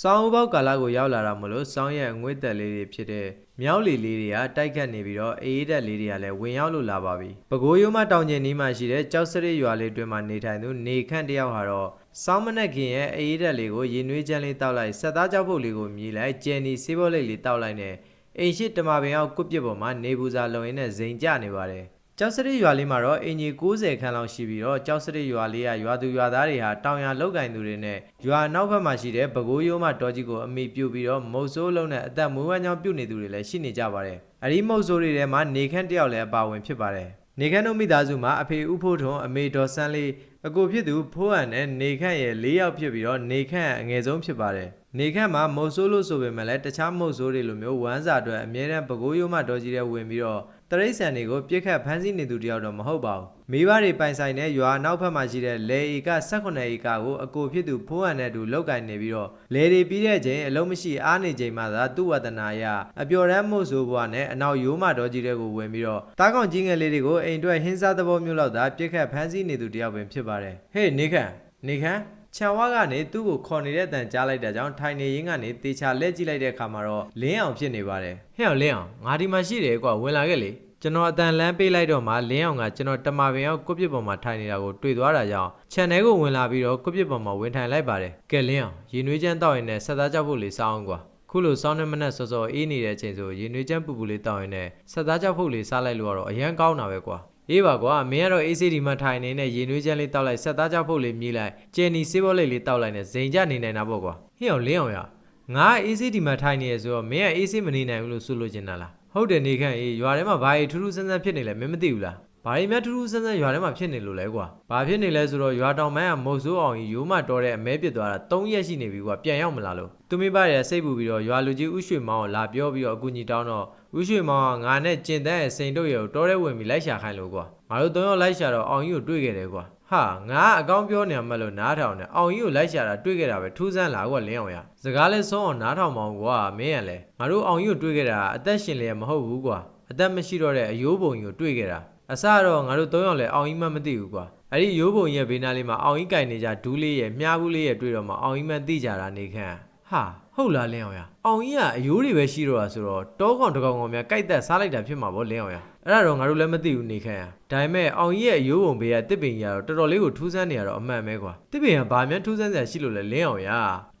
စောင်းဥပေါက်ကာလကိုရောက်လာတာမလို့စောင်းရဲ့အငွေ့တက်လေးတွေဖြစ်တဲ့မြောက်လီလေးတွေကတိုက်ခတ်နေပြီးတော့အေးတက်လေးတွေကလည်းဝင်ရောက်လို့လာပါပြီ။ပဲခူးရိုးမတောင်ကျင်နီးမှာရှိတဲ့ကြောက်စရစ်ရွာလေးတွင်မှာနေထိုင်သူနေခန့်တယောက်ဟာတော့စောင်းမနက်ခင်ရဲ့အေးတက်လေးကိုရင်နွေးချမ်းလေးတောက်လိုက်ဆက်သားကြောက်ဖို့လေးကိုမြည်လိုက်ကျန်နီဆေးဘောလေးလေးတောက်လိုက်နဲ့အိမ်ရှိတမပင်အောင်ကွပ်ပစ်ပေါ်မှာနေဘူးစာလုံရင်းနဲ့ဇိမ်ကျနေပါတယ်။ ကျောက်စရစ်ရွာလေးမှာတော့အင်ဂျီ90ခန်းလောက်ရှိပြီးတော့ကျောက်စရစ်ရွာလေးကရွာသူရွာသားတွေဟာတောင်ယာလောက်ကင်သူတွေနဲ့ရွာနောက်ဘက်မှာရှိတဲ့ပဲခူးရိုးမတော်ကြီးကိုအမိပြုတ်ပြီးတော့မုတ်ဆိုးလုံးနဲ့အသက်မွေးဝမ်းကြောင်းပြုတ်နေသူတွေလည်းရှိနေကြပါတယ်။အဲဒီမုတ်ဆိုးတွေထဲမှာနေခန့်တယောက်လည်းအပါဝင်ဖြစ်ပါတယ်။နေခန့်တို့မိသားစုမှာအဖေဦးဖိုးထွန်းအမေဒေါ်ဆန်းလေးအကိုဖြစ်သူဖိုးဟန်နဲ့နေခန့်ရဲ့၄ယောက်ဖြစ်ပြီးတော့နေခန့်အငယ်ဆုံးဖြစ်ပါတယ်။နေခန့်မှာမုတ်ဆိုးလို့ဆိုပေမဲ့လည်းတခြားမုတ်ဆိုးတွေလိုမျိုးဝမ်းစာအတွက်အမြဲတမ်းပဲခူးရိုးမတော်ကြီးတဲ့ဝင်ပြီးတော့ တရိတ်ဆန်တွေကိုပြစ်ခတ်ဖမ်းဆီးနေသူတယောက်တော့မဟုတ်ပါဘူးမိဘတွေပိုင်ဆိုင်တဲ့ရွာနောက်ဘက်မှာရှိတဲ့လေဧက18ဧကကိုအကိုဖြစ်သူဖိုးဟန်နဲ့အတူလောက်ကင်နေပြီးတော့လေတွေပြီးတဲ့ချိန်အလုံးမရှိအားနေချိန်မှသာသူ့ဝတ္တနာအရအပျော်ရမ်းမှုဆိုဘွားနဲ့အနောက်ရိုးမတော်ကြီးတဲ့ကိုဝင်ပြီးတော့တားကောင်ကြီးငယ်လေးတွေကိုအိမ်အတွက်ဟင်းစားသဘောမျိုးလောက်သာပြစ်ခတ်ဖမ်းဆီးနေသူတယောက်ပင်ဖြစ်ပါတယ်ဟေးနေခန့်နေခန့် ချန်ဝါကနေသူ့ကိုခေါ်နေတဲ့အတန်ကြားလိုက်တဲ့ကြောင့်ထိုင်နေရင်းကနေတေချာလက်ကြည့်လိုက်တဲ့အခါမှာတော့လင်းအောင်ဖြစ်နေပါတယ်ဟဲ့အောင်လင်းအောင်ငါဒီမှာရှိတယ်ကွာဝင်လာခဲ့လေကျွန်တော်အတန်လန်းပေးလိုက်တော့မှလင်းအောင်ကကျွန်တော်တမပင်အောင်ကွပ်ပစ်ပေါ်မှာထိုင်နေတာကိုတွေ့သွားတာကြောင့်ခြံထဲကိုဝင်လာပြီးတော့ကွပ်ပစ်ပေါ်မှာဝင်ထိုင်လိုက်ပါတယ်ကဲလင်းအောင်ရေနွေးချမ်းတောက်ရင်လည်းဆက်သားကြောက်ဖို့လေးစောင်းအောင်ကွာခုလိုစောင်းနေမနဲ့စောစောအေးနေတဲ့အချိန်ဆိုရေနွေးချမ်းပူပူလေးတောက်ရင်လည်းဆက်သားကြောက်ဖို့လေးစားလိုက်လို့ကတော့အရန်ကောင်းတာပဲကွာ အေးပါကွာမင်းကတော့ ACD မှာထိုင်နေတဲ့ရေနွေးချမ်းလေးတောက်လိုက်ဆက်သားကြောက်ဖို့လေးမြည်လိုက်ကျယ်နီစေးဘောလေးလေးတောက်လိုက်နဲ့ဇိမ်ကြနေနိုင်တာပေါ့ကွာဟင်းအောင်လင်းအောင်ရငါ ACD မှာထိုင်နေရဆိုတော့မင်းက AC မနေနိုင်ဘူးလို့ဆိုလို့ချင်တာလားဟုတ်တယ်နေခန့်အေးရွာထဲမှာဘာကြီးထူးထူးဆန်းဆန်းဖြစ်နေလဲမင်းမသိဘူးလားဘာကြီးများထူးထူးဆန်းဆန်းရွာထဲမှာဖြစ်နေလို့လဲကွာဘာဖြစ်နေလဲဆိုတော့ရွာတောင်ပိုင်းကမုတ်ဆိုးအောင်ကြီးရိုးမတော်တဲ့အမဲပစ်သွားတာ3ရက်ရှိနေပြီကွာပြန်ရောက်မလာလို့သူမိဘတွေကစိတ်ပူပြီးတော့ရွာလူကြီးဥရွှေမောင်ကိုလာပြောပြီးတော့အကူကြီးတောင်းတော့ ဥရွှေမောင်ကငါနဲ့ကျင်တန်းရဲ့စိန်တို့ရဲ့ကိုတော်တဲ့ဝင်ပြီးလိုက်ရှာခိုင်းလို့ကွာငါတို့သုံးယောက်လိုက်ရှာတော့အောင်ကြီးကိုတွေ့ခဲ့တယ်ကွာဟာငါအကောင်းပြောနေမှလို့နားထောင်နေအောင်ကြီးကိုလိုက်ရှာတာတွေ့ခဲ့တာပဲထူးဆန်းလာကွာလင်းအောင်ရစကားလဲဆုံးအောင်နားထောင်မအောင်ကွာမင်းရလဲငါတို့အောင်ကြီးကိုတွေ့ခဲ့တာအသက်ရှင်လျက်မဟုတ်ဘူးကွာအသက်မရှိတော့တဲ့အယိုးပုံကြီးကိုတွေ့ခဲ့တာအစတော့ငါတို့သုံးယောက်လဲအောင်ကြီးမှမသိဘူးကွာအဲ့ဒီရိုးပုံရဲ့ဘေးနားလေးမှာအောင်ကြီးကင်နေကြဒူးလေးရဲ့မြားဘူးလေးရဲ့တွေ့တော့မှအောင်ကြီးမှသိကြတာနေခန့်ဟာဟုတ်လားလင်းအောင်ရ အောင်ကြီးကအယိုးတွေပဲရှိတော့တာဆိုတော့တောကောင်တကောင်ကောင်များကြိုက်သက်စားလိုက်တာဖြစ်မှာဗောလင်းအောင်ရအဲ့ဒါတော့ငါတို့လည်းမသိဘူးနေခန့်ရဒါပေမဲ့အောင်ကြီးရဲ့အယိုးပုံဘေးကတစ်ပင်ကြီးကတော့တော်တော်လေးကိုထူးဆန်းနေရတော့အမှန်ပဲကွာတစ်ပင်ကဘာမှထူးဆန်းစရာရှိလို့လဲလင်းအောင်ရ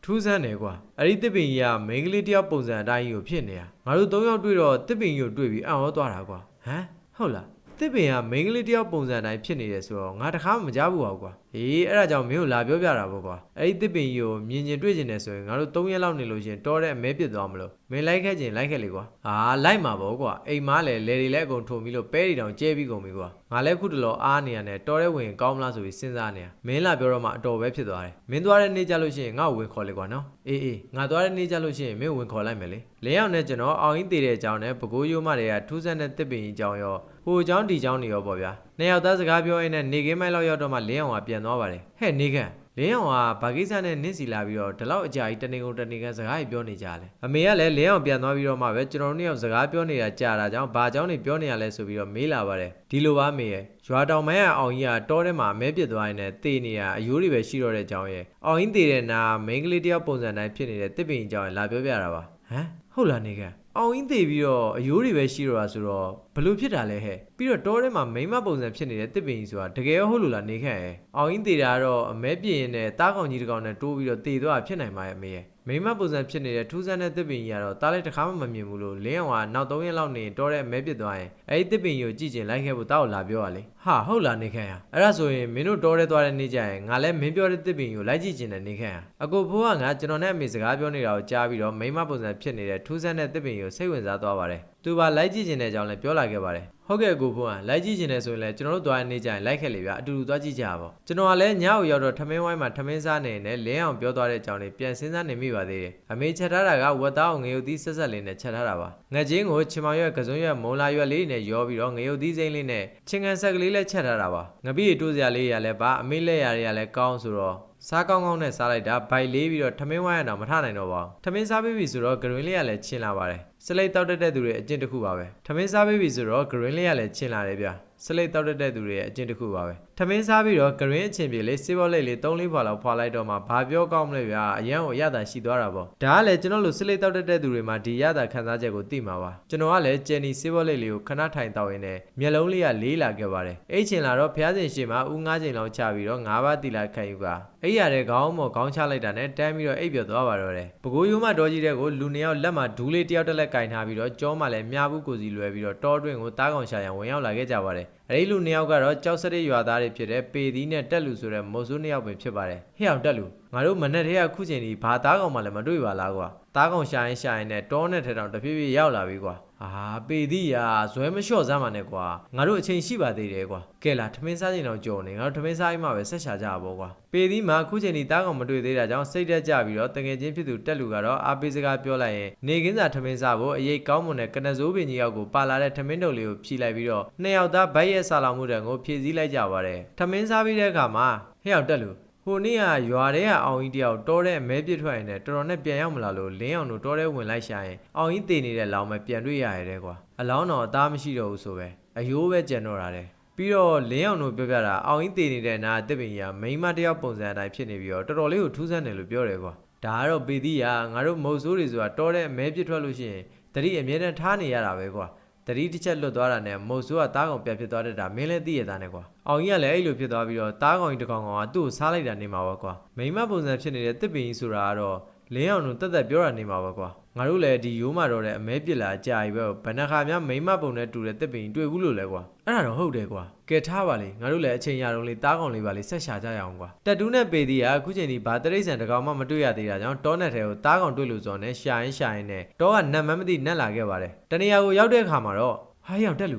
ထူးဆန်းတယ်ကွာအဲ့ဒီတစ်ပင်ကြီးကမိန်းကလေးတယောက်ပုံစံအတိုင်းကြီးကိုဖြစ်နေတာငါတို့သုံးယောက်တွေ့တော့တစ်ပင်ကြီးကိုတွေ့ပြီးအံ့ဩသွားတာကွာဟမ်ဟုတ်လားတစ်ပင်ကမိန်းကလေးတယောက်ပုံစံတိုင်းဖြစ်နေတယ်ဆိုတော့ငါတခါမှမကြားဘူးပါဘူးကွာ အေးအဲ့ဒါကြောင့်မင်းကိုလာပြောပြတာပေါ့ကွာအဲ့ဒီတစ်ပင်ကြီးကိုမြင်ကျင်တွေ့ကျင်တယ်ဆိုရင်ငါတို့၃ရက်လောက်နေလို့ရှရင်တော်တဲ့အမဲပြစ်သွားမလို့မင်းလိုက်ခဲ့ကျင်လိုက်ခဲ့လေကွာအာလိုက်မှာပေါ့ကွာအိမ်မားလည်းလေတွေလည်းအကုန်ထုံပြီးလို့ပဲတွေတောင်ကျဲပြီးကုန်ပြီကွာငါလည်းခုတလောအားနေရတယ်တော်တဲ့ဝင်ကောင်းမလားဆိုပြီးစဉ်းစားနေတာမင်းလာပြောတော့မှအတော်ပဲဖြစ်သွားတယ်မင်းသွားတဲ့နေ့ကျလို့ရှိရင်ငါ့ကိုဝင်ခေါ်လေကွာနော်အေးအေးငါသွားတဲ့နေ့ကျလို့ရှိရင်မင်းကိုဝင်ခေါ်လိုက်မယ်လေလင်းရောက်နဲ့ကျွန်တော်အောင်ရင်တည်တဲ့အကြောင်းနဲ့ပကိုးရိုးမတွေကထူးဆန်းတဲ့တစ်ပင်ကြီးအကြောင်းရောဟိုအကြောင်းဒီအကြောင်းတွေရောပေါ့ဗျာ နှစ်ယောက်သားစကားပြောရင်းနဲ့နေကင်းမိုက်လောက်ရောက်တော့မှလင်းအောင်ကပြန်သွားပါတယ်ဟဲ့နေခန့်လင်းအောင်ကဘာကိစ္စနဲ့နင့်စီလာပြီးတော့ဒီလောက်အကြာကြီးတနေကုန်တနေကန်စကားကြီးပြောနေကြတယ်အမေကလည်းလင်းအောင်ပြန်သွားပြီးတော့မှပဲကျွန်တော်တို့နှစ်ယောက်စကားပြောနေတာကြာတာကြောင့်ဘာကြောင့်နေပြောနေရလဲဆိုပြီးတော့မေးလာပါတယ်ဒီလိုပါမေရဲ့ရွာတောင်မိုင်းကအောင်ကြီးကတောထဲမှာမဲပစ်သွားရင်လည်းတေနေရအယိုးတွေပဲရှိတော့တဲ့အကြောင်းရဲ့အောင်ကြီးတေတဲ့နာမိန်းကလေးတယောက်ပုံစံတိုင်းဖြစ်နေတဲ့တစ်ပင်အကြောင်းရဲ့လာပြောပြတာပါဟမ် ဟုတ်လားနေကန်အောင်ကြီးတေပြီးတော့အယိုးတွေပဲရှိတော့တာဆိုတော့ဘလို့ဖြစ်တာလဲဟဲ့ပြီးတော့တောထဲမှာမိန်းမပုံစံဖြစ်နေတဲ့တစ်ပင်ကြီးဆိုတာတကယ်ရောဟုတ်လို့လားနေခန့်ရဲ့အောင်ကြီးတေတာကတော့အမဲပြင်းရင်နဲ့တားကောင်ကြီးတစ်ကောင်နဲ့တိုးပြီးတော့တေသွားတာဖြစ်နိုင်ပါရဲ့အမေရဲ့ မိန်းမပုံစံဖြစ်နေတဲ့ထူးဆန်းတဲ့တစ်ပင်ကြီးကတော့တားလိုက်တစ်ခါမှမမြင်ဘူးလို့လင်းအောင်ကနောက်၃ရက်လောက်နေတောထဲမဲပစ်သွားရင်အဲ့ဒီတစ်ပင်ကြီးကိုကြည့်ကျင်လိုက်ခဲ့ဖို့တားကိုလာပြောရလေဟာဟုတ်လားနေခန့်ရအဲ့ဒါဆိုရင်မင်းတို့တောထဲသွားတဲ့နေ့ကျရင်ငါလည်းမင်းပြောတဲ့တစ်ပင်ကြီးကိုလိုက်ကြည့်ကျင်တယ်နေခန့်ရအကိုဖိုးကငါကျွန်တော်နဲ့အမေစကားပြောနေတာကိုကြားပြီးတော့မိန်းမပုံစံဖြစ်နေတဲ့ထူးဆန်းတဲ့တစ်ပင်ကြီးကိုစိတ်ဝင်စားသွားပါတယ်သူပါလိုက်ကြည့်ကျင်တဲ့အကြောင်းလည်းပြောလာခဲ့ပါတယ် ဟုတ်ကဲ့ကိုဖိုးကလိုက်ကြည့်ကျင်တယ်ဆိုရင်လည်းကျွန်တော်တို့သွားတဲ့နေ့ကျရင်လိုက်ခဲ့လေဗျာအတူတူသွားကြည့်ကြပါပေါ့ကျွန်တော်ကလည်းညကိုရောက်တော့ထမင်းဝိုင်းမှာထမင်းစားနေနေလင်းအောင်ပြောသွားတဲ့အကြောင်းလေးပြန်စဉ်းစားနေမိပါသေးတယ်အမေချက်ထားတာကဝက်သားကိုငရုတ်သီးဆက်ဆက်လေးနဲ့ချက်ထားတာပါငချင်းကိုချင်မောင်ရွက်ကစုံရွက်မုံလာရွက်လေးနဲ့ရောပြီးတော့ငရုတ်သီးစိမ့်လေးနဲ့ချင်းကန်ဆက်ကလေးလည်းချက်ထားတာပါငပိတိုးစရာလေးရလည်းပါအမေလက်ရတွေကလည်းကောင်းဆိုတော့စားကောင်းကောင်းနဲ့စားလိုက်တာဘိုက်လေးပြီးတော့ထမင်းဝိုင်းရတော့မထနိုင်တော့ပါဘူးထမင်းစားပြီးပြီဆိုတော့ဂရွင်းလေးကလည်းချင်းလာပါတယ် စလိတ်တောက်တက်တဲ့သူတွေအကျင့်တစ်ခုပါပဲထမင်းစားပြီးပြီဆိုတော့ green လေးကလည်းချင်းလာတယ်ဗျစလိတ်တောက်တက်တဲ့သူတွေရဲ့အကျင့်တစ်ခုပါပဲထမင်းစားပြီးတော့ green အချင်းပြေလေးစေးဘောလိတ်လေး3လေးဖွာလောက်ဖွာလိုက်တော့မှဘာပြောကောင်းမလဲဗျာအရန်ကိုရတာရှိသွားတာပေါ့ဒါကလည်းကျွန်တော်တို့စလိတ်တောက်တက်တဲ့သူတွေမှာဒီရတာခံစားချက်ကိုသိမှာပါကျွန်တော်ကလည်းဂျယ်နီစေးဘောလိတ်လေးကိုခဏထိုင်တောက်ရင်းနဲ့မျက်လုံးလေးကလေးလာခဲ့ပါတယ်အဲ့ချင်းလာတော့ဖျားစင်ရှိမှာဦးငါးချိန်လောက်ချပြီးတော့ငါးပါးတီလာခံယူကအဲ့ရတဲ့ခေါင်းမော်ခေါင်းချလိုက်တာနဲ့တန်းပြီးတော့အိပ်ပျော်သွားပါတော့တယ်ပကိုးရိုးမတော်ကြီးတဲ့ကိုလူနှစ်ယောက်လက်မှာဒူးလေးတစ်ယောက်တစ်လက်ကင်ထားပြီးတော့ကြောမှလည်းမြားဘူးကိုစီလွယ်ပြီးတော့တောတွင်းကိုတားကောင်ရှာရန်ဝင်ရောက်လာခဲ့ကြပါတယ်အဲ့ဒီလူနှစ်ယောက်ကတော့ကြောက်စရစ်ရွာသားတွေဖြစ်တဲ့ပေသီးနဲ့တက်လူဆိုတဲ့မိုးစိုးနှစ်ယောက်ပဲဖြစ်ပါတယ်ဟဲ့အောင်တက်လူငါတို့မနဲ့တည်းကခုချိန်ဒီဘာတားကောင်မှလည်းမတွေ့ပါလားကွာ တားကောင်ရှာရင်ရှာရင်နဲ့တောနဲ့ထဲတောင်တဖြည်းဖြည်းရောက်လာပြီကွာအာပေသီးရာဇွဲမလျှော့စမ်းပါနဲ့ကွာငါတို့အချိန်ရှိပါသေးတယ်ကွာကဲလာထမင်းစားချိန်တော့ကြော်နေငါတို့ထမင်းစားအိမ်မှာပဲဆက်ရှာကြပါဘောကွာပေသီးမှာခုချိန်ဒီတားကောင်မတွေ့သေးတာကြောင့်စိတ်တက်ကြပြီးတော့တငယ်ချင်းဖြစ်သူတက်လူကတော့အားပေးစကားပြောလိုက်ရင်နေကင်းစာထမင်းစားဖို့အရေးကောင်းမွန်တဲ့ကနစိုးပင်ကြီးယောက်ကိုပါလာတဲ့ထမင်းတုပ်လေးကိုဖြီးလိုက်ပြီးတော့နှစ်ယောက်သားဗိုက်ရဲ့ဆာလောင်မှုတံကိုဖြည့်စည်းလိုက်ကြပါတယ်ထမင်းစားပြီးတဲ့အခါမှာဟဲ့ရောက်တက်လူဟို နေ့ကရွာထဲကအောင်ကြီးတယောက်တောတဲ့အမဲပြစ်ထွက်ရင်လည်းတော်တော်နဲ့ပြန်ရောက်မလာလို့လင်းအောင်တို့တောထဲဝင်လိုက်ရှာရင်အောင်ကြီးတည်နေတဲ့လောင်ပဲပြန်တွေ့ရရတဲ့ကွာအလောင်းတော်အသားမရှိတော့ဘူးဆိုပဲအယိုးပဲကြံတော့တာတဲ့ပြီးတော့လင်းအောင်တို့ပြောပြတာအောင်ကြီးတည်နေတဲ့နာတစ်ပင်ကြီးကမိန်းမတစ်ယောက်ပုံစံအတိုင်းဖြစ်နေပြီးတော့တော်တော်လေးကိုထူးဆန်းတယ်လို့ပြောတယ်ကွာဒါကတော့ပေသီးရငါတို့မုတ်ဆိုးတွေဆိုတာတောတဲ့အမဲပြစ်ထွက်လို့ရှိရင်တတိအမြဲတမ်းထားနေရတာပဲကွာ တတိတစ်ချက်လွတ်သွားတာနဲ့မုတ်ဆိုးကတားကောင်ပြတ်ဖြစ်သွားတတ်တာမင်းလည်းသိရသားနဲ့ကွာအောင်ကြီးကလည်းအဲ့လိုဖြစ်သွားပြီးတော့တားကောင်ကြီးတစ်ကောင်ကောင်ကသူ့ကိုစားလိုက်တာနေမှာပါကွာမိမပုံစံဖြစ်နေတဲ့တစ်ပင်ကြီးဆိုတာကတော့လင်းအောင်တို့တက်တက်ပြောတာနေမှာပါကွာ ငါတို့လည်းဒီရိုးမာတော့တဲ့အမဲပြစ်လာကြာပြီပဲဘဏ္ဍခါများမိမပုံနဲ့တူတဲ့တစ်ပင်ကြီးတွေ့ဘူးလို့လဲကွာအဲ့ဒါတော့ဟုတ်တယ်ကွာကဲထားပါလေငါတို့လည်းအချိန်ရတော့လေတားကောင်လေးပါလေဆက်ရှာကြရအောင်ကွာတက်တူးနဲ့ပေသည်ကအခုချိန်ဒီဘာတရိတ်ဆန်တစ်ကောင်မှမတွေ့ရသေးတာကြောင့်တောနဲ့ထဲကိုတားကောင်တွေ့လို့ဆိုတော့နဲ့ရှာရင်ရှာရင်နဲ့တောကနတ်မမသိနတ်လာခဲ့ပါတယ်တနေရာကိုရောက်တဲ့အခါမှာတော့ဟာရောက်တက်လူ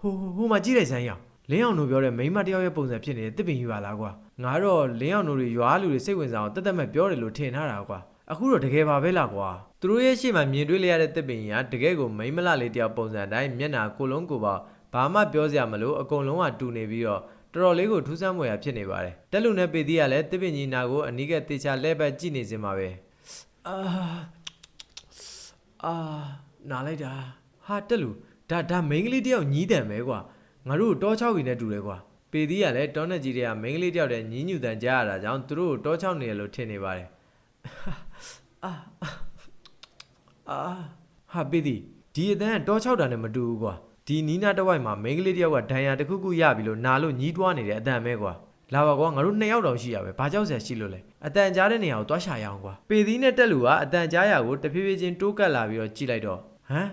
ဟိုဟိုမှာကြည့်လိုက်စမ်းရအောင်လင်းအောင်တို့ပြောတဲ့မိန်းမတစ်ယောက်ရဲ့ပုံစံဖြစ်နေတဲ့တစ်ပင်ယူပါလားကွာငါတော့လင်းအောင်တို့တွေရွာလူတွေစိတ်ဝင်စားအောင်တက်တက်မဲ့ပြောတယ်လို့ထင်ထားတာကွာ အခုတော့တကယ်ပါပဲလားကွာသူတို့ရဲ့ရှေ့မှာမြင်တွေ့လိုက်ရတဲ့တစ်ပင်ကြီးကတကယ်ကိုမိန်းမလှလေးတစ်ယောက်ပုံစံအတိုင်းမျက်နှာကိုလုံးကိုပါဘာမှပြောစရာမလိုအကုန်လုံးကတူနေပြီးတော့တော်တော်လေးကိုထူးဆန်းမွေရဖြစ်နေပါတယ်တက်လူနဲ့ပေတီးကလည်းတစ်ပင်ကြီးနာကိုအနီးကတေချာလဲပတ်ကြည့်နေစင်ပါပဲအာအာနားလိုက်တာဟာတက်လူဒါဒါမိန်းကလေးတယောက်ညီးတံပဲကွာငါတို့တောချောက်ကြီးနဲ့တူတယ်ကွာပေသီးကလည်းတောနဲ့ကြီးတွေကမိန်းကလေးတယောက်တည်းညီးညူတန်ကြားရတာကြောင့်သူတို့ကိုတောချောက်နေရလို့ထင်နေပါတယ် အာအာဟာပေသီးဒီအတန်းကတောချောက်တာနဲ့မတူဘူးကွာဒီနီးနာတစ်ဝိုက်မှာမိန်းကလေးတယောက်ကဒဏ်ရာတစ်ခုခုရပြီလို့နာလို့ညီးတွားနေတဲ့အတန်ပဲကွာလာပါကွာငါတို့နှစ်ယောက်တောင်ရှိရပဲဘာကြောက်စရာရှိလို့လဲအတန်ကြားတဲ့နေရာကိုတွားရှာရအောင်ကွာပေသီးနဲ့တက်လူကအတန်ကြားရာကိုတဖြည်းဖြည်းချင်းတိုးကပ်လာပြီးတော့ကြည့်လိုက်တော့ဟမ်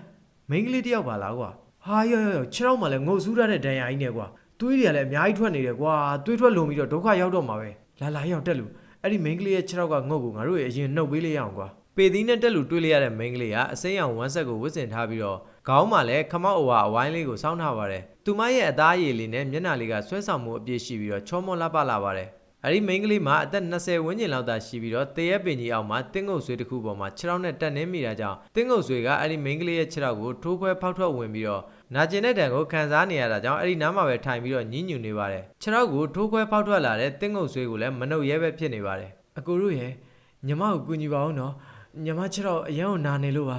မိန်းကလေးတယောက်ပါလားကွာဟာရောရောရောခြေထောက်မှလည်းငုတ်ဆူးထားတဲ့ဒဏ်ရာကြီးနဲ့ကွာသွေးတွေကလည်းအများကြီးထွက်နေတယ်ကွာသွေးထွက်လုံပြီးတော့ဒုက္ခရောက်တော့မှာပဲလာလာရောက်တက်လူ အဲ့ဒီမိန်းကလေးရဲ့ခြေထောက်ကငုတ်ကိုငါတို့ရဲ့အရင်နှုတ်ပေးလိုက်ရအောင်ကွာပေသီးနဲ့တက်လူတွေးလိုက်ရတဲ့မိန်းကလေးကအစိမ်းအောင်ဝမ်းဆက်ကိုဝစ်စင်ထားပြီးတော့ခေါင်းမှာလည်းခမောက်အဝါအဝိုင်းလေးကိုစောင်းထားပါတယ်သူမရဲ့အသားရည်လေးနဲ့မျက်နှာလေးကဆွဲဆောင်မှုအပြည့်ရှိပြီးတော့ချောမောလှပလာပါတယ်အဲ့ဒီမိန်းကလေးမှာအသက်20ဝန်းကျင်လောက်သာရှိပြီးတော့တရက်ပင်ကြီးအောက်မှာတင်းငုတ်ဆွေးတစ်ခုပေါ်မှာခြေထောက်နဲ့တက်နေမိတာကြောင့်တင်းငုတ်ဆွေးကအဲ့ဒီမိန်းကလေးရဲ့ခြေထောက်ကိုထိုးခွဲဖောက်ထွက်ဝင်ပြီးတော့ နာကျင်တဲ့တံကိုခံစားနေရတာကြောင့်အဲ့ဒီနားမှာပဲထိုင်ပြီးတော့ညှဉ်းညူနေပါတယ်ခြေထောက်ကိုထိုးခွဲဖောက်ထွက်လာတဲ့တင်းငုတ်ဆွေးကိုလည်းမနှုတ်ရဲပဲဖြစ်နေပါတယ်အကူတို့ရဲ့ညီမကိုကူညီပါအောင်နော်ညီမခြေထောက်အရန်ကိုနာနေလို့ပါ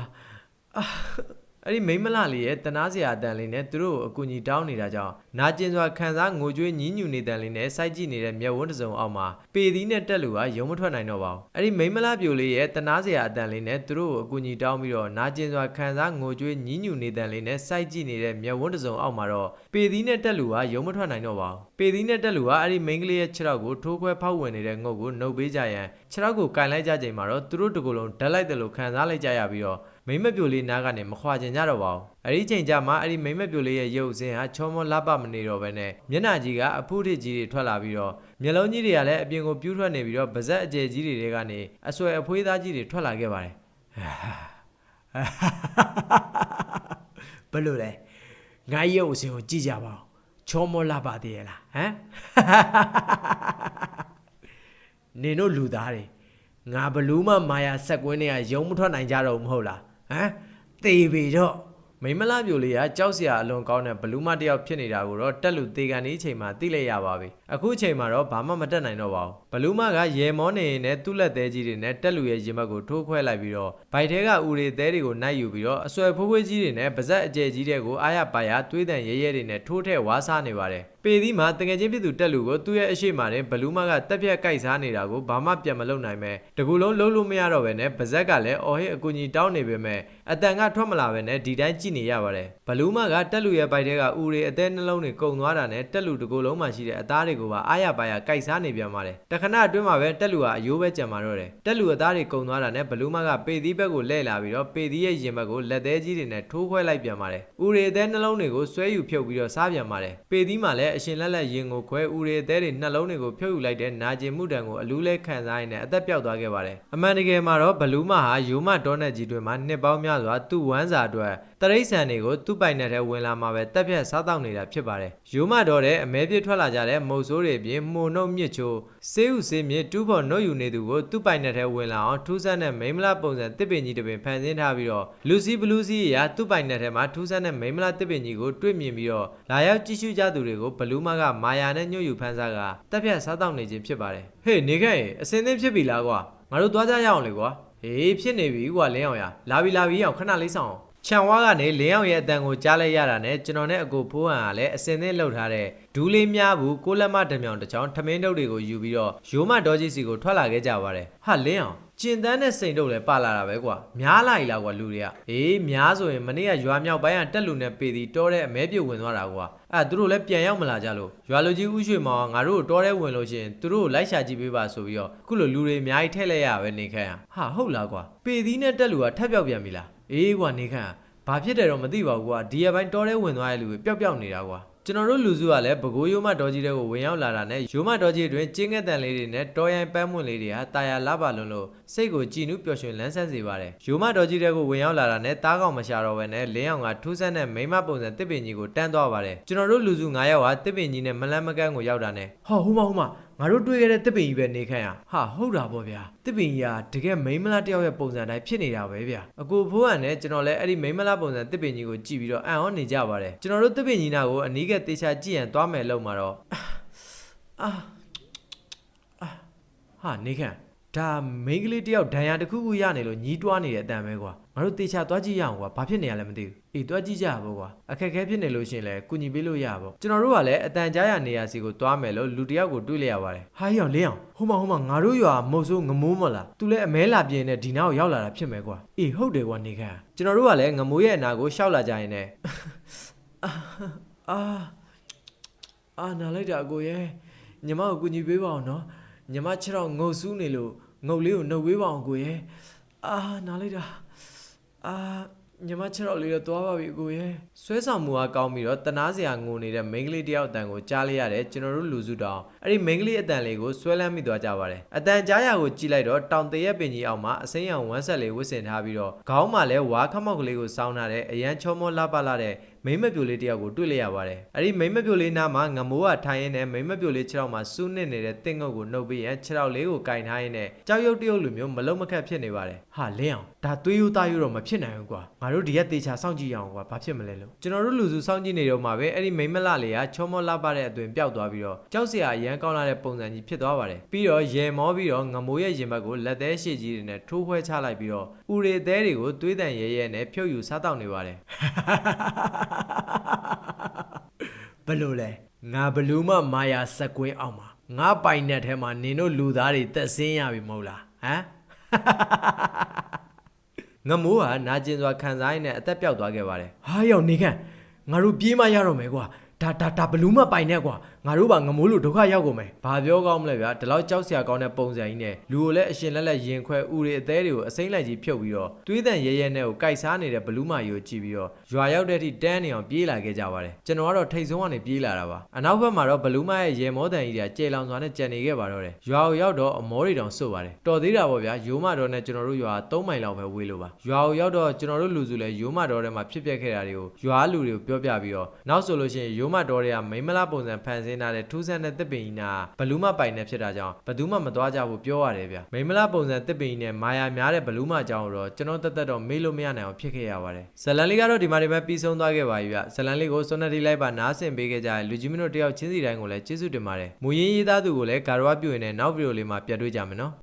အာအဲ့ဒီမိန်းမလှလေးရဲ့တနာစရာအတန်လေးနဲ့သူတို့ကိုအကူအညီတောင်းနေတာကြောင့်နာကျင်စွာခံစားငိုကြွေးညှဉ်းညူနေတန်လေးနဲ့စိုက်ကြည့်နေတဲ့မျက်ဝန်းတစ်စုံအောက်မှာပေသီးနဲ့တက်လူကရုံမထွက်နိုင်တော့ပါဘူးအဲ့ဒီမိန်းမလှပြိုလေးရဲ့တနာစရာအတန်လေးနဲ့သူတို့ကိုအကူအညီတောင်းပြီးတော့နာကျင်စွာခံစားငိုကြွေးညှဉ်းညူနေတန်လေးနဲ့စိုက်ကြည့်နေတဲ့မျက်ဝန်းတစ်စုံအောက်မှာတော့ပေသီးနဲ့တက်လူကရုံမထွက်နိုင်တော့ပါဘူးပေသီးနဲ့တက်လူကအဲ့ဒီမိန်းကလေးရဲ့ခြေထောက်ကိုထိုးခွဲဖောက်ဝင်နေတဲ့ငုတ်ကိုနှုတ်ပေးကြရန်ခြေထောက်ကိုကင်လိုက်ကြချိန်မှာတော့သူတို့တကူလုံးဓာတ်လိုက်တယ်လို့ခံစားလိုက်ကြရပြီးတော့ မိမ့်မပြိုလေးနားကနေမခွာကျင်ကြတော့ပါဘူးအဲ့ဒီချိန်ကျမှအဲ့ဒီမိမ့်မပြိုလေးရဲ့ရုပ်စင်းဟာချောမောလှပမနေတော့ဘဲနဲ့မျက်နှာကြီးကအဖုထစ်ကြီးတွေထွက်လာပြီးတော့မျက်လုံးကြီးတွေကလည်းအပြင်ကိုပြူးထွက်နေပြီးတော့ဗဇက်အကျယ်ကြီးတွေထဲကနေအဆွဲအဖွေးသားကြီးတွေထွက်လာခဲ့ပါတယ်ဘယ်လိုလဲငါရုပ်အစင်ကိုကြည့်ကြပါဦးချောမောလာပါသေးရဲ့လားဟမ်နင်တို့လူသားတွေငါဘလူးမမာယာဆက်ကွင်းတွေကယုံမထွက်နိုင်ကြတော့ဘူးမဟုတ်လား ဟမ်တေပြီတော့မိမလာပြိုလေးကကြောက်စရာအလွန်ကောင်းတဲ့ဘလူးမတစ်ယောက်ဖြစ်နေတာကိုတော့တက်လူတေကန်ဒီအချိန်မှာသိလိုက်ရပါပြီအခုအချိန်မှာတော့ဘာမှမတက်နိုင်တော့ပါဘူးဘလူးမကရေမောနေရင်နဲ့သူ့လက်သေးကြီးတွေနဲ့တက်လူရဲ့ရင်ဘတ်ကိုထိုးခွဲလိုက်ပြီးတော့ဘိုက်ထဲကဦးတွေသေးတွေကိုနိုင်ယူပြီးတော့အဆွဲဖိုးဖွေးကြီးတွေနဲ့ပါဇက်အကျယ်ကြီးတွေကိုအားရပါရသွေးတန်ရဲရဲတွေနဲ့ထိုးထဲဝါးစားနေပါတယ်ပေသီးမှာတငယ်ချင်းပြည်သူတက်လူကိုသူ့ရဲ့အရှိမနဲ့ဘလူးမကတက်ပြက်ကြိုက်စားနေတာကိုဘာမှပြန်မလုပ်နိုင်ပဲတကူလုံးလုံးလို့မရတော့ပဲနဲ့ပါဇက်ကလည်းအော်ဟစ်အကူကြီးတောင်းနေပေမဲ့အတန်ကထွက်မလာပဲနဲ့ဒီတိုင်းကြည့်နေရပါတယ်ဘလူးမကတက်လူရဲ့ဘိုက်ထဲကဦးတွေအသေးနှလုံးတွေကုံသွားတာနဲ့တက်လူတကူလုံးမှာရှိတဲ့အသားတွေကိုပါအားရပါရကြိုက်စားနေပြန်ပါတယ်တခဏအတွင်းမှာပဲတက်လူကအယိုးပဲကြံมาတော့တယ်တက်လူအသားတွေကုံသွားတာနဲ့ဘလူးမကပေသီးဘက်ကိုလှည့်လာပြီးတော့ပေသီးရဲ့ရင်ဘက်ကိုလက်သေးကြီးတွေနဲ့ထိုးခွဲလိုက်ပြန်ပါတယ်ဦးတွေအသေးနှလုံးတွေကိုဆွဲယူဖြုတ်ပြီးတော့စားပြန်ပါတယ်ပေသီးမှာလည်းအရှင်လက်လက်ရင်ကိုခွဲဦးတွေအသေးတွေနှလုံးတွေကိုဖြုတ်ယူလိုက်တဲ့နာကျင်မှုတံကိုအလူးလဲခံစားရင်းနဲ့အသက်ပြောက်သွားခဲ့ပါတယ်အမှန်တကယ်မှာတော့ဘလူးမဟာယိုမဒေါနက်ကြီးတွေမှာနှစ်ပေါင်းများစွာသူ့ဝမ်းစာအတွက်တရိတ်ဆန်တွေကိုသူ့ပိုင်နဲ့ထဲဝင်လာမှာပဲတက်ပြက်စားတောက်နေတာဖြစ်ပါတယ်ယိုမတော်တဲ့အမဲပြစ်ထွက်လာကြတဲ့မုတ်ဆိုးတွေအပြင်မှုန်နှုတ်မြစ်ချိုးစေးဥစေးမြစ်တူးဖို့နှုတ်ယူနေသူကိုသူ့ပိုင်နဲ့ထဲဝင်လာအောင်ထူးဆန်းတဲ့မိန်းမလားပုံစံတစ်ပင်ကြီးတစ်ပင်ဖန်ဆင်းထားပြီးတော့လူစီဘလူးစီရာသူ့ပိုင်နဲ့ထဲမှာထူးဆန်းတဲ့မိန်းမလားတစ်ပင်ကြီးကိုတွေ့မြင်ပြီးတော့လာရောက်ကြည့်ရှုကြသူတွေကိုဘလူးမကမာယာနဲ့ညှို့ယူဖန်ဆားကတက်ပြက်စားတောက်နေခြင်းဖြစ်ပါတယ်ဟေးနေခဲ့ရင်အစင်းသင်းဖြစ်ပြီလားကွာငါတို့သွားကြရအောင်လေကွာဟေးဖြစ်နေပြီကွာလင်းအောင်ရလာပြီလာပြီအောင်ခဏလေးဆောင်အောင်ခြံဝါကနေလင်းအောင်ရဲ့အတန်ကိုကြားလိုက်ရတာနဲ့ကျွန်တော်နဲ့အကိုဖိုးဟန်ကလည်းအစင်သင်းလှုပ်ထားတဲ့ဒူးလေးများဘူးကိုလက်မတံမြောင်တစ်ချောင်းထမင်းတုပ်တွေကိုယူပြီးတော့ရိုးမဒေါ်ကြီးစီကိုထွက်လာခဲ့ကြပါတယ်ဟာလင်းအောင်ကျင်တန်းနဲ့စိန်တုပ်လည်းပါလာတာပဲကွာများလာ ਈ လားကွာလူတွေကအေးများဆိုရင်မနေ့ကရွာမြောက်ပိုင်းကတက်လူနဲ့ပေတီတောတဲ့အမဲပြုတ်ဝင်သွားတာကွာ အဲ့သူတို့လည်းပြန်ရောက်မလာကြလို့ရွာလူကြီးဥရွှေမောင်ကငါတို့ကိုတောထဲဝင်လို့ရှိရင်သူတို့ကိုလိုက်ရှာကြည့်ပေးပါဆိုပြီးတော့ခုလိုလူတွေအများကြီးထည့်လိုက်ရပဲနေခန့်ဟာဟုတ်လားကွာပေတီနဲ့တက်လူကထပ်ပြောက်ပြန်ပြီလားအေးကွာနေခန့်ဘာဖြစ်တယ်တော့မသိပါဘူးကွာဒီရပိုင်းတောထဲဝင်သွားတဲ့လူတွေပျောက်ပျောက်နေတာကွာ ကျွန်တော်တို့လူစုကလည်းဘကိုးရိုးမတော်ကြီးတွေကိုဝင်ရောက်လာတာနဲ့ရိုးမတော်ကြီးအတွင်းကျင်းငက်တန်လေးတွေနဲ့တောရိုင်းပန်းမွင့်လေးတွေဟာတာယာလာပါလုံးလို့စိတ်ကိုကြည်နူးပျော်ရွှင်လန်းဆန်းစေပါတယ်ရိုးမတော်ကြီးတွေကိုဝင်ရောက်လာတာနဲ့တားကောင်မရှာတော့ဘဲနဲ့လင်းအောင်ကထူးဆန်းတဲ့မိမပုံစံတစ်ပင်ကြီးကိုတန်းသွားပါတယ်ကျွန်တော်တို့လူစု9ယောက်ဟာတစ်ပင်ကြီးနဲ့မလန်းမကန်းကိုရောက်တာနဲ့ဟောဟိုမဟိုမ ငါတို့တွေ့ရတဲ့တစ်ပင်ကြီးပဲနေခိုင်းရဟာဟုတ်တာပေါ့ဗျာတစ်ပင်ကြီးကတကယ်မိန်းမလားတယောက်ရဲ့ပုံစံတိုင်းဖြစ်နေတာပဲဗျာအကိုဖိုးဟန်နဲ့ကျွန်တော်လည်းအဲ့ဒီမိန်းမလားပုံစံတစ်ပင်ကြီးကိုကြည့်ပြီးတော့အံ့ဩနေကြပါတယ်ကျွန်တော်တို့တစ်ပင်ကြီးနာကိုအနီးကတေချာကြည့်ရန်သွားမယ်လို့မှာတော့အာအာဟာနေခန့်ဒါမိန်းကလေးတယောက်ဒဏ်ရာတစ်ခုခုရနေလို့ညီးတွားနေတဲ့အတန်ပဲကွာငါတို့တေချာသွားကြည့်ရအောင်ကွာဘာဖြစ်နေရလဲမသိဘူး အေးသွားကြည့်ကြပါဘောကွာအခက်အခဲဖြစ်နေလို့ရှရင်လဲကုညီပေးလို့ရပါဘောကျွန်တော်တို့ကလည်းအတန်ကြားရနေရစီကိုသွားမယ်လို့လူတစ်ယောက်ကိုတွေ့လိုက်ရပါတယ်ဟာကြီးအောင်လင်းအောင်ဟိုမဟိုမငါတို့ရွာမုတ်ဆိုးငမိုးမလားသူလည်းအမဲလာပြင်းနဲ့ဒီနာကိုရောက်လာတာဖြစ်မယ်ကွာအေးဟုတ်တယ်ကွာနေခန့်ကျွန်တော်တို့ကလည်းငမိုးရဲ့အနာကိုရှောက်လာကြရင်ねအာအာအာနာလိုက်တာအကိုရဲ့ညီမကိုကုညီပေးပါအောင်နော်ညီမခြေတော့ငုတ်ဆူးနေလို့ငုတ်လေးကိုနှုတ်ဝေးပါအောင်အကိုရဲ့အာနာလိုက်တာအာ ညီမခြေတော့လေးတော့သွားပါပြီအကိုရဲ့ဆွဲဆောင်မှုအားကောင်းပြီးတော့တနာစရာငိုနေတဲ့မိန်းကလေးတယောက်အတန်ကိုကြားလိုက်ရတယ်ကျွန်တော်တို့လူစုတောင်အဲ့ဒီမိန်းကလေးအတန်လေးကိုဆွဲလန်းမိသွားကြပါတယ်အတန်ကြားရကိုကြည့်လိုက်တော့တောင်တရက်ပင်ကြီးအောင်မှာအစိမ်းရောင်ဝမ်းဆက်လေးဝတ်ဆင်ထားပြီးတော့ခေါင်းမှာလည်းဝါခမောက်ကလေးကိုစောင်းထားတဲ့အရန်ချောမောလှပလာတဲ့မိမ့်မပြိုလေးတယောက်ကိုတွေ့လိုက်ရပါတယ်အဲ့ဒီမိမ့်မပြိုလေးနားမှာငမိုးကထိုင်ရင်းနဲ့မိမ့်မပြိုလေးခြေထောက်မှာစူးနစ်နေတဲ့တင့်ငုတ်ကိုနှုတ်ပြီးရန်ခြေထောက်လေးကိုကင်ထားရင်းနဲ့ကြောက်ရွံ့တရုပ်လိုမျိုးမလုံးမခတ်ဖြစ်နေပါတယ်ဟာလင်းအောင်ဒါသွေးရိုးသားရိုးတော့မဖြစ်နိုင်ဘူးကွာငါတို့ဒီရက်တေချာစောင့်ကြည့်ရအောင်ကွာဘာဖြစ်မလဲလို့ကျွန်တော်တို့လူစုစောင့်ကြည့်နေတော့မှပဲအဲ့ဒီမိမ့်မလှလေးကချောမောလှပတဲ့အသွင်ပျောက်သွားပြီးတော့ကြောက်စရာအရန်ကောင်းလာတဲ့ပုံစံကြီးဖြစ်သွားပါတယ်ပြီးတော့ရေမောပြီးတော့ငမိုးရဲ့ရင်ဘတ်ကိုလက်သေးရှည်ကြီးတွေနဲ့ထိုးခွဲချလိုက်ပြီးတော့ဥရေသေးတွေကိုသွေးတန်ရဲရဲနဲ့ဖြုတ်ယူစားတောက်နေပါတယ်ဘလို့လဲငါဘလူးမမာယာစက်ကွင်းအောင်မှာငါပိုင် net ထဲမှာနင်တို့လူသားတွေတက်ဆင်းရပြီမဟုတ်လားဟမ်ငမိုးဟာနာကျင်စွာခံစားရင်းနဲ့အသက်ပြောက်သွားခဲ့ပါတယ်ဟာယောနေခန့်ငါတို့ပြေးမရတော့မယ်ကွာဒါဒါဒါဘလူးမပိုင်နဲ့ကွာငါတို့ပါငမိုးလို့ဒုက္ခရောက်ကုန်မယ်ဘာပြောကောင်းမလဲဗျာဒီလောက်ကြောက်စရာကောင်းတဲ့ပုံစံကြီးနဲ့လူကိုလည်းအရှင်လက်လက်ရင်ခွဲဥတွေအသေးတွေကိုအစိမ့်လိုက်ကြီးဖြုတ်ပြီးတော့သွေးတန်ရဲရဲနဲ့ကိုကြိုက်စားနေတဲ့ဘလူးမကြီးကိုကြည့်ပြီးတော့ရွာရောက်တဲ့အထိတန်းနေအောင်ပြေးလာခဲ့ကြပါတယ်ကျွန်တော်ကတော့ထိတ်ဆုံးကနေပြေးလာတာပါအနောက်ဘက်မှာတော့ဘလူးမရဲ့ရေမောတန်ကြီးတွေကကျေလောင်စွာနဲ့ကြံနေခဲ့ပါတော့တယ်ရွာကိုရောက်တော့အမောတွေတောင်စွတ်ပါတယ်တော်သေးတာပေါ့ဗျာရိုးမတော်နဲ့ကျွန်တော်တို့ရွာ3မိုင်လောက်ပဲဝေးလို့ပါရွာကိုရောက်တော့ကျွန်တော်တို့လူစုလဲရိုးမတော်ထဲမှာဖြစ်ပျက်ခဲ့တာတွေကိုရွာလူတွေကိုပြောပြပြီးတော့နောက်ဆိုလို့ရှိရင်ရိုးမတော်တွေကမိန်းမလားပုံစံဖန်ဆင်းဆင်းထားတဲ့ထူးဆန်းတဲ့တစ်ပင်ကြီးနာဘလူးမပိုင်နေဖြစ်တာကြောင့်ဘယ်သူမှမသွားကြဘူးပြောရတယ်ဗျမိမလားပုံစံတစ်ပင်ကြီးနဲ့မာယာများတဲ့ဘလူးမအကြောင်းကိုတော့ကျွန်တော်တက်တက်တော့မေးလို့မရနိုင်အောင်ဖြစ်ခဲ့ရပါတယ်ဇလန်လေးကတော့ဒီမှာဒီမှာပြီးဆုံးသွားခဲ့ပါပြီဗျဇလန်လေးကိုစွန်နတီလိုက်ပါနားဆင်ပေးခဲ့ကြတဲ့လူကြီးမင်းတို့တယောက်ချင်းစီတိုင်းကိုလည်းကျေးဇူးတင်ပါတယ်မူရင်းရေးသားသူကိုလည်းဂါရဝပြုရင်လည်းနောက်ဗီဒီယိုလေးမှာပြန်တွေ့ကြမယ်နော်